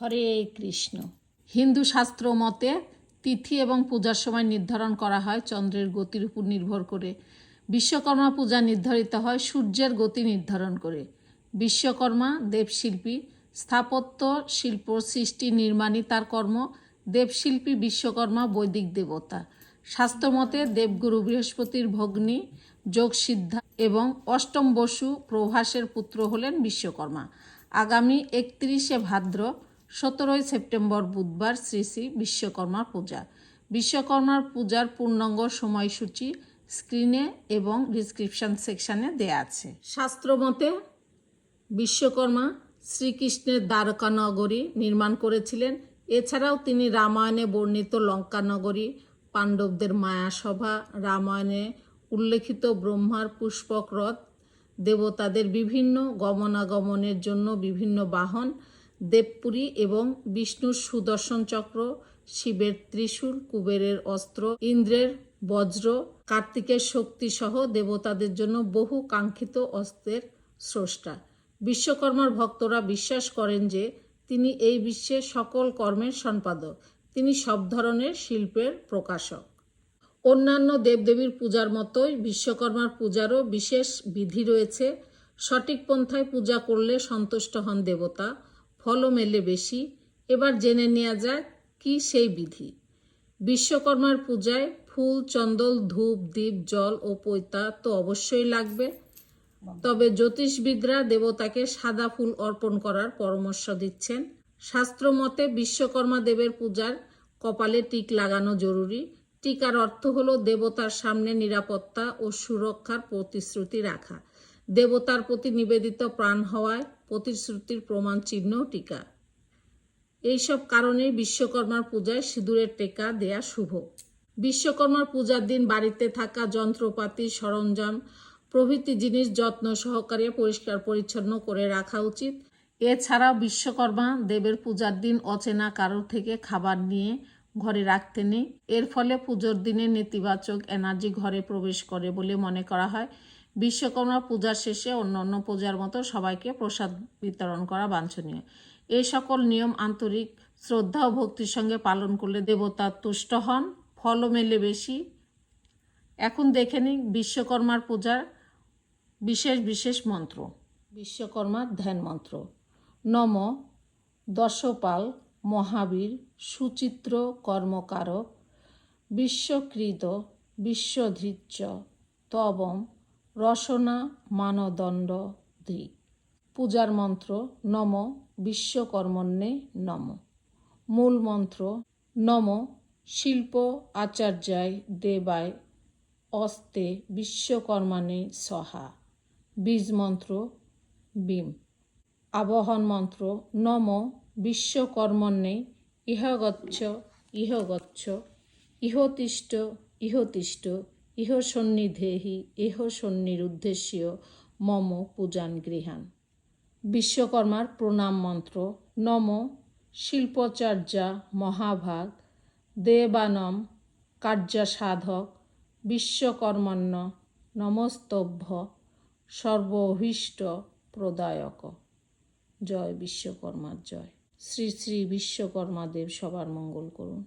হরে কৃষ্ণ। হিন্দু শাস্ত্র মতে তিথি এবং পূজার সময় নির্ধারণ করা হয় চন্দ্রের গতির উপর নির্ভর করে। বিশ্বকর্মা পূজা নির্ধারিত হয় সূর্যের গতি নির্ধারণ করে। বিশ্বকর্মা, দেবশিল্পী, স্থাপত্য শিল্প সৃষ্টি নির্মাণই তার কর্ম দেবশিল্পী, বিশ্বকর্মা, বৈদিক দেবতা। শাস্ত্রমতে দেবগুরু বৃহস্পতির ভগ্নী, যোগসিদ্ধা এবং অষ্টম বসু প্রভাসের পুত্র হলেন বিশ্বকর্মা। আগামী একত্রিশে ভাদ্র সতেরোই সেপ্টেম্বর বুধবার শ্রী শ্রী বিশ্বকর্মা পূজা। বিশ্বকর্মার পূজার পূর্ণাঙ্গ সময়সূচি স্ক্রিনে এবং ডিসক্রিপশন সেকশনে দেয়া আছে। শাস্ত্রমতে, বিশ্বকর্মা শ্রীকৃষ্ণের দ্বারকা নগরী নির্মাণ করেছিলেন। এছাড়াও তিনি রামায়ণে বর্ণিত লঙ্কা নগরী পাণ্ডবদের মায়াসভা, রামায়ণে উল্লেখিত ব্রহ্মার পুষ্পক রথ, দেবতাদের বিভিন্ন গমনাগমনের জন্য বিভিন্ন বাহন দেবপুরী এবং বিষ্ণুর সুদর্শন চক্র, শিবের ত্রিশূল, কুবেরের অস্ত্র, ইন্দ্রের বজ্র, কার্তিকের শক্তি সহ দেবতাদের জন্য বহু কাঙ্ক্ষিত অস্ত্রের স্রষ্টা। বিশ্বকর্মার ভক্তরা বিশ্বাস করেন যে তিনি এই বিশ্বের সকল কর্মের সম্পাদক। তিনি সব ধরনের শিল্পের প্রকাশক। অন্যান্য দেবদেবীর পূজার মতোই বিশ্বকর্মার পূজারও বিশেষ বিধি রয়েছে। সঠিক পন্থায় পূজা করলে সন্তুষ্ট হন দেবতা। ফলও মেলে বেশি, এবার জেনে নেওয়া যায় কি সেই বিধি। বিশ্বকর্মার পূজায় ফুল চন্দল ধূপ, দীপ, জল ও পৈতা তো অবশ্যই লাগবে। তবে জ্যোতিষবিদরা দেবতাকে সাদা ফুল অর্পণ করার পরামর্শ দিচ্ছেন। শাস্ত্র মতে বিশ্বকর্মা দেবের পূজার কপালে টিক লাগানো জরুরি। টিকার অর্থ হলো দেবতার সামনে নিরাপত্তা ও সুরক্ষার প্রতিশ্রুতি রাখা। দেবতার প্রতি নিবেদিত প্রাণ হওয়ায় প্রতিশ্রুতির প্রমাণ চিহ্ন টিকা। এইসব কারণেই বিশ্বকর্মার পূজায় সিঁদুরের টেকা দেয়া শুভ। বিশ্বকর্মার পূজার দিন বাড়িতে থাকা যন্ত্রপাতি, সরঞ্জাম, প্রভৃতি জিনিস যত্ন সহকারে পরিষ্কার পরিচ্ছন্ন করে রাখা উচিত। এছাড়াও বিশ্বকর্মা দেবের পূজার দিন অচেনা কারোর থেকে খাবার নিয়ে ঘরে রাখতে নেই। এর ফলে পুজোর দিনে নেতিবাচক এনার্জি ঘরে প্রবেশ করে বলে মনে করা হয়। বিশ্বকর্মা পূজার শেষে অন্য অন্য পূজার মতো সবাইকে প্রসাদ বিতরণ করা বাঞ্ছনীয়। এই সকল নিয়ম আন্তরিক শ্রদ্ধা ও ভক্তির সঙ্গে পালন করলে দেবতা তুষ্ট হন, ফলও মেলে বেশি। এখন দেখে নিই বিশ্বকর্মার পূজার বিশেষ বিশেষ মন্ত্র। বিশ্বকর্মার ধ্যান মন্ত্র। নম দশপাল মহাবীর সুচিত্র কর্মকারক, বিশ্বকৃত বিশ্বধৃচ্য, তবম রসনা মানদণ্ড দিক পূজার মন্ত্র নম বিশ্বকর্মণ্যে নম। মূল মন্ত্র নম শিল্প আচার্যায় দেবায় অস্তে বিশ্বকর্মাণে সহা। বীজ মন্ত্র বিম আবহন মন্ত্র নম বিশ্বকর্মণ্যে ইহগচ্ছ ইহগচ্ছ ইহতিষ্ঠ ইহতিষ্ঠ, ইহ সন্নিধেহি, ইহ সন্নির সন্নিরুদ্দেশ্য মম পূজান গৃহান। বিশ্বকর্মার প্রণাম মন্ত্র, নম শিল্পচর্যা মহাভাগ, দেবানম কার্যসাধক বিশ্বকর্মণ্য নমস্তভ্য সর্বভীষ্ট প্রদায়ক। জয় বিশ্বকর্মার জয়। শ্রী শ্রী বিশ্বকর্মা দেব সবার মঙ্গল করুন।